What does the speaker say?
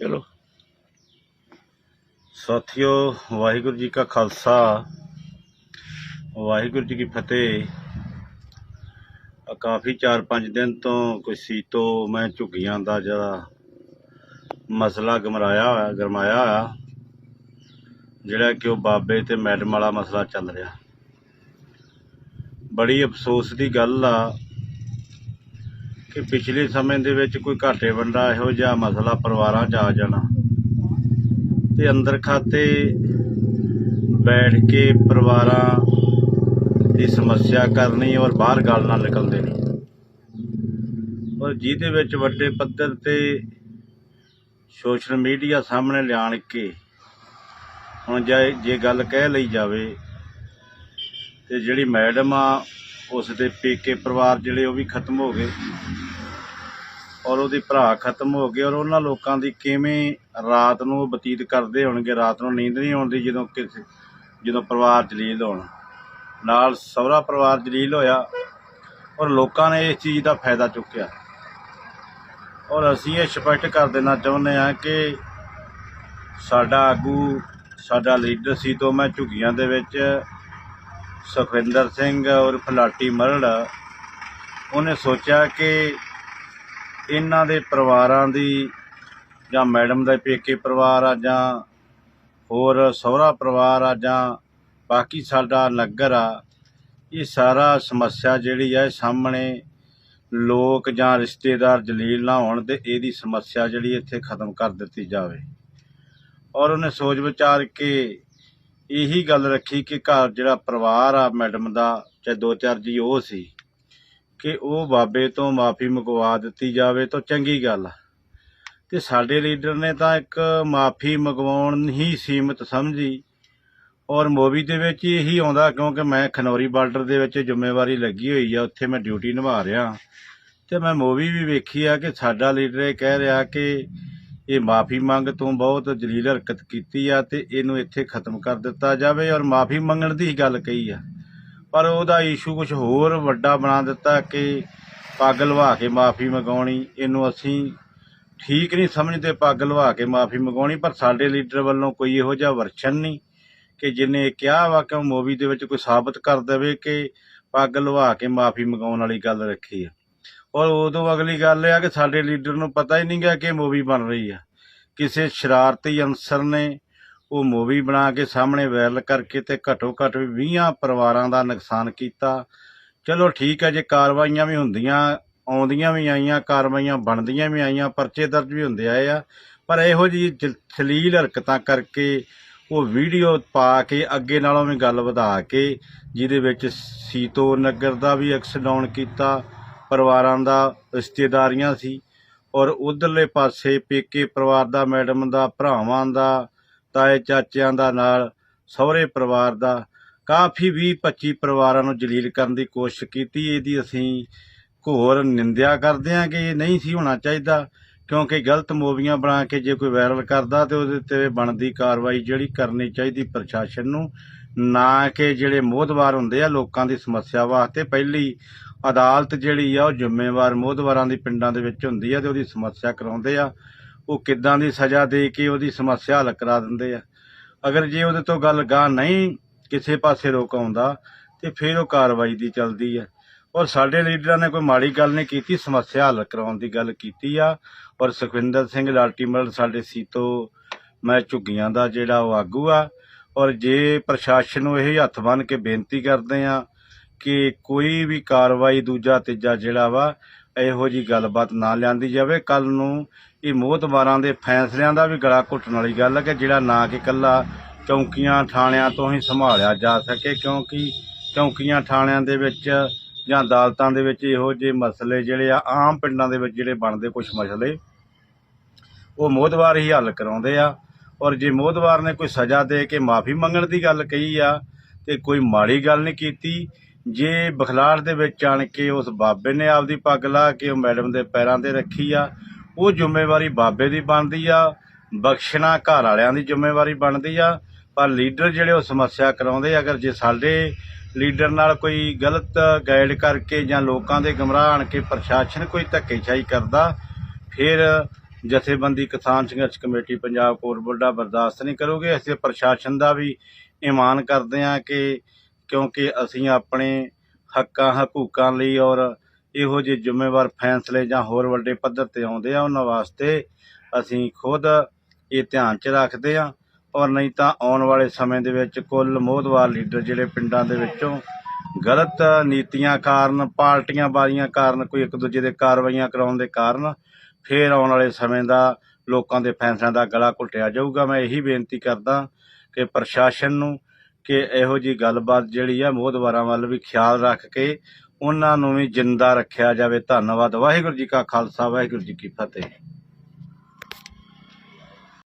ਚਲੋ। ਸਾਥੀਓ, ਵਾਹਿਗੁਰੂ ਜੀ ਕਾ ਖਾਲਸਾ। ਵਾਹਿਗੁਰੂ ਜੀ ਕੀ ਫਤਿਹ। ਕਾਫੀ 4-5 ਦਿਨ ਤੋਂ ਕੋਈ ਸੀਤੋ ਮੈਂ ਝੁੱਗੀਆਂ ਦਾ ਜਿਹੜਾ ਮਸਲਾ ਗਮਰਾਇਆ ਹੋਇਆ, ਗਰਮਾਇਆ ਹੋਇਆ, ਜਿਹੜਾ ਕਿ ਉਹ ਬਾਬੇ ਤੇ ਮੈਡਮ ਵਾਲਾ ਮਸਲਾ ਚੱਲ ਰਿਹਾ। ਬੜੀ ਅਫਸੋਸ ਦੀ ਗੱਲ ਆ ਕਿ ਪਿਛਲੇ ਸਮੇਂ ਦੇ ਵਿੱਚ ਕੋਈ ਘਾਟੇ ਵੰਡਾ ਇਹੋ ਜਿਹਾ ਮਸਲਾ ਪਰਿਵਾਰਾਂ 'ਚ ਆ ਜਾਣਾ। ਤੇ ਅੰਦਰ ਖਾਤੇ ਬੈਠ ਕੇ ਪਰਿਵਾਰਾਂ ਦੀ ਸਮੱਸਿਆ ਕਰਨੀ ਔਰ ਬਾਹਰ ਗੱਲ ਨਾਲ ਨਿਕਲਦੇ ਨਹੀਂ ਔਰ ਜਿਹਦੇ ਵਿੱਚ ਵੱਡੇ ਪੱਧਰ ਤੇ ਸੋਸ਼ਲ ਮੀਡੀਆ ਸਾਹਮਣੇ ਲਿਆਣ ਕੇ ਹੁਣ ਜੇ ਜੇ ਗੱਲ ਕਹਿ ਲਈ ਜਾਵੇ ਤੇ ਜਿਹੜੀ ਮੈਡਮ ਆ, ਉਸ ਦੇ ਪੇਕੇ ਪਰਿਵਾਰ ਜਿਹੜੇ ਉਹ ਵੀ ਖਤਮ ਹੋ ਗਏ। ਔਰ ਉਹਦੇ ਭਰਾ ਖਤਮ ਹੋ ਗਏ ਔਰ ਉਹਨਾਂ ਲੋਕਾਂ ਦੀ ਕਿਵੇਂ ਰਾਤ ਨੂੰ ਬਤੀਤ ਕਰਦੇ ਹੋਣਗੇ, ਰਾਤ ਨੂੰ ਨੀਂਦ ਨਹੀਂ ਆਉਂਦੀ ਜਦੋਂ ਕਿਸੇ, ਜਦੋਂ ਪਰਿਵਾਰ ਜਲੀਲ ਹੋਣ। ਨਾਲ ਸਹੁਰਾ ਪਰਿਵਾਰ ਜਲੀਲ ਹੋਇਆ ਔਰ ਲੋਕਾਂ ਨੇ ਇਸ ਚੀਜ਼ ਦਾ ਫਾਇਦਾ ਚੁੱਕਿਆ। ਔਰ ਅਸੀਂ ਇਹ ਸਪਸ਼ਟ ਕਰ ਦੇਣਾ ਚਾਹੁੰਦੇ ਹਾਂ ਕਿ ਸਾਡਾ ਆਗੂ, ਸਾਡਾ ਲੀਡਰ ਸੀ ਤੋਂ ਮੈਂ ਝੁੱਗੀਆਂ ਦੇ ਵਿੱਚ ਸੁਖਵਿੰਦਰ ਸਿੰਘ ਔਰ ਫਲਾਟੀ ਮਰੜ ਉਹਨੇ ਸੋਚਿਆ ਕਿ ਇਹਨਾਂ ਦੇ ਪਰਿਵਾਰਾਂ ਦੀ ਜਾਂ ਮੈਡਮ ਦਾ ਪੇਕੇ ਪਰਿਵਾਰ ਆ ਜਾਂ ਹੋਰ ਸਹੁਰਾ ਪਰਿਵਾਰ ਆ ਜਾਂ ਬਾਕੀ ਸਾਡਾ ਨਗਰ ਆ, ਇਹ ਸਾਰਾ ਸਮੱਸਿਆ ਜਿਹੜੀ ਆ ਸਾਹਮਣੇ ਲੋਕ ਜਾਂ ਰਿਸ਼ਤੇਦਾਰ ਜਲੀਲ ਨਾ ਹੋਣ ਤੇ ਇਹਦੀ ਸਮੱਸਿਆ ਜਿਹੜੀ ਇੱਥੇ ਖਤਮ ਕਰ ਦਿੱਤੀ ਜਾਵੇ। ਔਰ ਉਹਨੇ ਸੋਚ ਵਿਚਾਰ ਕੇ ਇਹੀ ਗੱਲ ਰੱਖੀ ਕਿ ਘਰ ਜਿਹੜਾ ਪਰਿਵਾਰ ਆ ਮੈਡਮ ਦਾ, ਚਾਹੇ ਦੋ ਚਾਰ ਜੀ ਉਹ ਸੀ ਕਿ ਉਹ ਬਾਬੇ ਤੋਂ ਮਾਫੀ ਮੰਗਵਾ ਦਿੱਤੀ ਜਾਵੇ ਤਾਂ ਚੰਗੀ ਗੱਲ ਆ। ਤੇ ਸਾਡੇ ਲੀਡਰ ਨੇ ਤਾਂ ਇੱਕ ਮਾਫੀ ਮੰਗਵਾਉਣ ਹੀ ਸੀਮਤ ਸਮਝੀ ਔਰ ਮੂਵੀ ਦੇ ਵਿੱਚ ਇਹੀ ਆਉਂਦਾ ਕਿਉਂਕਿ ਮੈਂ ਖਨੌਰੀ ਬਾਰਡਰ ਦੇ ਵਿੱਚ ਜ਼ਿੰਮੇਵਾਰੀ ਲੱਗੀ ਹੋਈ ਆ, ਉੱਥੇ ਮੈਂ ਡਿਊਟੀ ਨਿਭਾ ਰਿਹਾ। ਤੇ ਮੈਂ ਮੂਵੀ ਵੀ ਵੇਖੀ ਆ ਕਿ ਸਾਡਾ ਲੀਡਰ ਇਹ ਕਹਿ ਰਿਹਾ ਕਿ ਇਹ ਮਾਫੀ ਮੰਗ ਤੋਂ ਬਹੁਤ ਜਲੀਲ ਹਰਕਤ ਕੀਤੀ ਆ ਤੇ ਇਹਨੂੰ ਇੱਥੇ ਖਤਮ ਕਰ ਦਿੱਤਾ ਜਾਵੇ ਔਰ ਮਾਫੀ ਮੰਗਣ ਦੀ ਹੀ ਗੱਲ ਕਹੀ ਆ। ਪਰ ਉਹਦਾ ਇਸ਼ੂ ਕੁਝ ਹੋਰ ਵੱਡਾ ਬਣਾ ਦਿੱਤਾ ਕਿ ਪੱਗ ਲਵਾ ਕੇ ਮਾਫੀ ਮੰਗਾਉਣੀ, ਇਹਨੂੰ ਅਸੀਂ ਠੀਕ ਨਹੀਂ ਸਮਝਦੇ ਪੱਗ ਲਵਾ ਕੇ ਮਾਫੀ ਮੰਗਾਉਣੀ, ਪਰ ਸਾਡੇ ਲੀਡਰ ਵੱਲੋਂ ਕੋਈ ਇਹੋ ਜਿਹਾ ਵਰਸ਼ਨ ਨਹੀਂ ਕਿ ਜਿਹਨੇ ਕਿਹਾ ਵਾ ਕਿ ਮੂਵੀ ਦੇ ਵਿੱਚ ਕੋਈ ਸਾਬਤ ਕਰ ਦੇਵੇ ਕਿ ਪੱਗ ਲਵਾ ਕੇ ਮਾਫੀ ਮੰਗਾਉਣ ਵਾਲੀ ਗੱਲ ਰੱਖੀ ਆ। ਔਰ ਉਦੋਂ ਅਗਲੀ ਗੱਲ ਇਹ ਆ ਕਿ ਸਾਡੇ ਲੀਡਰ ਨੂੰ ਪਤਾ ਹੀ ਨਹੀਂ ਗਿਆ ਕਿ ਮੂਵੀ ਬਣ ਰਹੀ ਆ। ਕਿਸੇ ਸ਼ਰਾਰਤੀ ਅਨਸਰ ਨੇ ਉਹ ਮੂਵੀ ਬਣਾ ਕੇ ਸਾਹਮਣੇ ਵਾਇਰਲ ਕਰਕੇ ਤੇ ਘੱਟੋ ਘੱਟ 20 ਪਰਿਵਾਰਾਂ ਦਾ ਨੁਕਸਾਨ ਕੀਤਾ। ਚਲੋ ਠੀਕ ਹੈ, ਜੇ ਕਾਰਵਾਈਆਂ ਵੀ ਹੁੰਦੀਆਂ, ਆਉਂਦੀਆਂ ਵੀ ਆਈਆਂ, ਕਾਰਵਾਈਆਂ ਬਣਦੀਆਂ ਵੀ ਆਈਆਂ, ਪਰਚੇ ਦਰਜ ਵੀ ਹੁੰਦੇ ਆਏ ਆ, ਪਰ ਇਹੋ ਜਿਹੀ ਜ- ਹਰਕਤਾਂ ਕਰਕੇ ਉਹ ਵੀਡੀਓ ਪਾ ਕੇ ਅੱਗੇ ਨਾਲੋਂ ਵੀ ਗੱਲ ਵਧਾ ਕੇ ਜਿਹਦੇ ਵਿੱਚ ਸੀਤੋ ਨਗਰ ਦਾ ਵੀ ਐਕਸਡਾਊਨ ਕੀਤਾ, ਪਰਿਵਾਰਾਂ ਦਾ ਰਿਸ਼ਤੇਦਾਰੀਆਂ ਸੀ ਔਰ ਉਧਰਲੇ ਪਾਸੇ ਪੇਕੇ ਪਰਿਵਾਰ ਦਾ, ਮੈਡਮ ਦਾ, ਭਰਾਵਾਂ ਦਾ ਤਾਏ ਚਾਚਿਆਂ ਦਾ ਨਾਲ, ਸਹੁਰੇ ਪਰਿਵਾਰ ਦਾ। ਕਾਫੀ 20 25 ਪਰਿਵਾਰਾਂ ਨੂੰ ਜਲੀਲ ਕਰਨ ਦੀ ਕੋਸ਼ਿਸ਼ ਕੀਤੀ। ਇਹਦੀ ਅਸੀਂ ਘੋਰ ਨਿੰਦਿਆ ਕਰਦੇ ਹਾਂ ਕਿ ਇਹ ਨਹੀਂ ਸੀ ਹੋਣਾ ਚਾਹੀਦਾ, ਕਿਉਂਕਿ ਗਲਤ ਮੂਵੀਆਂ ਬਣਾ ਕੇ ਜੇ ਕੋਈ ਵਾਇਰਲ ਕਰਦਾ ਤੇ ਉਹਦੇ ਤੇ ਬਣਦੀ ਕਾਰਵਾਈ ਜਿਹੜੀ ਕਰਨੀ ਚਾਹੀਦੀ ਪ੍ਰਸ਼ਾਸਨ ਨੂੰ, ਨਾ ਕਿ ਜਿਹੜੇ ਮੋਹਦਵਾਰ ਹੁੰਦੇ ਆ ਲੋਕਾਂ ਦੀ ਸਮੱਸਿਆ ਵਾਸਤੇ। ਪਹਿਲੀ ਅਦਾਲਤ ਜਿਹੜੀ ਆ, ਉਹ ਜ਼ਿੰਮੇਵਾਰ ਮੋਹਦਵਾਰਾਂ ਦੀ ਪਿੰਡਾਂ ਦੇ ਵਿੱਚ ਹੁੰਦੀ ਆ ਤੇ ਉਹਦੀ ਸਮੱਸਿਆ ਕਰਾਉਂਦੇ ਆ। ਉਹ ਕਿੱਦਾਂ ਦੀ ਸਜ਼ਾ ਦੇ ਕੇ ਉਹਦੀ ਸਮੱਸਿਆ ਹੱਲ ਕਰਾ ਦਿੰਦੇ ਆ। ਅਗਰ ਜੇ ਉਹਦੇ ਤੋਂ ਗੱਲ ਗਾਹ ਨਹੀਂ ਕਿਸੇ ਪਾਸੇ ਰੋਕ ਆਉਂਦਾ, ਤੇ ਫਿਰ ਉਹ ਕਾਰਵਾਈ ਦੀ ਚੱਲਦੀ ਆ। ਔਰ ਸਾਡੇ ਲੀਡਰਾਂ ਨੇ ਕੋਈ ਮਾੜੀ ਗੱਲ ਨਹੀਂ ਕੀਤੀ, ਸਮੱਸਿਆ ਹੱਲ ਕਰਾਉਣ ਦੀ ਗੱਲ ਕੀਤੀ ਆ। ਔਰ ਸੁਖਵਿੰਦਰ ਸਿੰਘ ਲਾਲਟੀਮਲ ਸਾਡੇ ਸੀਤੋ, ਮੈਂ ਝੁੱਗੀਆਂ ਦਾ ਜਿਹੜਾ ਉਹ ਆਗੂ ਆ। ਔਰ ਜੇ ਪ੍ਰਸ਼ਾਸਨ ਨੂੰ ਇਹ ਹੱਥ ਬੰਨ ਕੇ ਬੇਨਤੀ ਕਰਦੇ ਆ ਕਿ ਕੋਈ ਵੀ ਕਾਰਵਾਈ ਦੂਜਾ ਤੀਜਾ ਜਿਹੜਾ ਵਾ, ਇਹੋ ਜੀ ਗੱਲਬਾਤ ਨਾ ਲਿਆਂਦੀ ਜਾਵੇ। ਕੱਲ ਨੂੰ ਇਹ ਮੋਹਤਬਾਰਾਂ ਦੇ ਫੈਸਲਿਆਂ ਦਾ ਵੀ ਗਲਾ ਘੁੱਟਣ ਵਾਲੀ ਗੱਲ ਹੈ ਕਿ ਜਿਹੜਾ ਨਾ ਕਿ ਇਕੱਲਾ ਚੌਂਕੀਆਂ ਥਾਣਿਆਂ ਤੋਂ ਹੀ ਸੰਭਾਲਿਆ ਜਾ ਸਕੇ, ਕਿਉਂਕਿ ਚੌਂਕੀਆਂ ਥਾਣਿਆਂ ਦੇ ਵਿੱਚ ਜਾਂ ਅਦਾਲਤਾਂ ਦੇ ਵਿੱਚ ਇਹੋ ਜਿਹੇ ਮਸਲੇ ਜਿਹੜੇ ਆ, ਆਮ ਪਿੰਡਾਂ ਦੇ ਵਿੱਚ ਜਿਹੜੇ ਬਣਦੇ ਕੁਝ ਮਸਲੇ, ਉਹ ਮੋਹਦਵਾਰ ਹੀ ਹੱਲ ਕਰਾਉਂਦੇ ਆ। ਔਰ ਜੇ ਮੋਹਦਵਾਰ ਨੇ ਕੋਈ ਸਜ਼ਾ ਦੇ ਕੇ ਮਾਫੀ ਮੰਗਣ ਦੀ ਗੱਲ ਕਹੀ ਆ, ਤੇ ਕੋਈ ਮਾੜੀ ਗੱਲ ਨਹੀਂ ਕੀਤੀ, ਜੇ ਬਖਲਾੜ ਦੇ ਵਿੱਚ ਆਣ ਕੇ ਉਸ ਬਾਬੇ ਨੇ ਆਪਦੀ ਪੱਗ ਲਾ ਕੇ ਉਹ ਮੈਡਮ ਦੇ ਪੈਰਾਂ ਤੇ ਰੱਖੀ ਆ ਉਹ ਜ਼ਿੰਮੇਵਾਰੀ ਬਾਬੇ ਦੀ ਬਣਦੀ ਆ, ਬਖਸ਼ਣਾ ਘਰ ਵਾਲਿਆਂ ਦੀ ਜ਼ਿੰਮੇਵਾਰੀ ਬਣਦੀ ਆ। ਪਰ ਲੀਡਰ ਜਿਹੜੇ ਉਹ ਸਮੱਸਿਆ ਕਰਾਉਂਦੇ ਅਗਰ ਜੇ ਸਾਡੇ ਲੀਡਰ ਨਾਲ ਕੋਈ ਗਲਤ ਗਾਈਡ ਕਰਕੇ ਜਾਂ ਲੋਕਾਂ ਦੇ ਗਮਰਾਹ ਆਣ ਕੇ ਪ੍ਰਸ਼ਾਸਨ ਕੋਈ ਧੱਕੇਸ਼ਾਹੀ ਕਰਦਾ, ਫਿਰ ਜਥੇਬੰਦੀ ਕਿਸਾਨ ਸੰਘਰਸ਼ ਕਮੇਟੀ ਪੰਜਾਬ ਕੋਟ ਬੁੱਢਾ ਬਰਦਾਸ਼ਤ ਨਹੀਂ ਕਰੋਗੇ। ਅਸੀਂ ਪ੍ਰਸ਼ਾਸਨ ਦਾ ਵੀ ਇਮਾਨ ਕਰਦੇ ਹਾਂ ਕਿ ਕਿਉਂਕਿ ਅਸੀਂ ਆਪਣੇ ਹੱਕਾਂ, ਹਕੂਕਾਂ ਲਈ ਔਰ ਇਹੋ ਜਿਹੇ ਜ਼ਿੰਮੇਵਾਰ ਫੈਸਲੇ ਜਾਂ ਹੋਰ ਵੱਡੇ ਪੱਧਰ ਤੇ ਆਉਂਦੇ ਆ, ਉਹਨਾਂ ਵਾਸਤੇ ਅਸੀਂ ਖੁਦ ਇਹ ਧਿਆਨ 'ਚ ਰੱਖਦੇ ਹਾਂ ਔਰ ਨਹੀਂ ਤਾਂ ਆਉਣ ਵਾਲੇ ਸਮੇਂ ਦੇ ਵਿੱਚ ਕੁੱਲ ਮੋਹਦਵਾਰ ਲੀਡਰ ਜਿਹੜੇ ਪਿੰਡਾਂ ਦੇ ਵਿੱਚੋਂ ਗਲਤ ਨੀਤੀਆਂ ਕਾਰਨ ਪਾਰਟੀਆਂ ਬਾਜ਼ੀਆਂ ਕਾਰਨ, ਕੋਈ ਇੱਕ ਦੂਜੇ ਦੇ ਕਾਰਵਾਈਆਂ ਕਰਾਉਣ ਦੇ ਕਾਰਨ ਫੇਰ ਆਉਣ ਵਾਲੇ ਸਮੇਂ ਦਾ ਲੋਕਾਂ ਦੇ ਫੈਸਲਿਆਂ ਦਾ ਗਲਾ ਘੁੱਟਿਆ ਜਾਊਗਾ। ਮੈਂ ਇਹੀ ਬੇਨਤੀ ਕਰਦਾ ਕਿ ਪ੍ਰਸ਼ਾਸਨ ਨੂੰ ਕਿ ਇਹੋ ਜੀ ਗੱਲਬਾਤ ਜਿਹੜੀ ਆ ਮੋਹਦਵਾਰਾਂ ਵੱਲ ਵੀ ਖਿਆਲ ਰੱਖ ਕੇ ਉਹਨਾਂ ਨੂੰ ਵੀ ਜਿੰਦਾ ਰੱਖਿਆ ਜਾਵੇ। ਧੰਨਵਾਦ। ਵਾਹਿਗੁਰੂ ਜੀ ਕਾ ਖਾਲਸਾ। ਵਾਹਿਗੁਰੂ ਜੀ ਕੀ ਫਤਿਹ।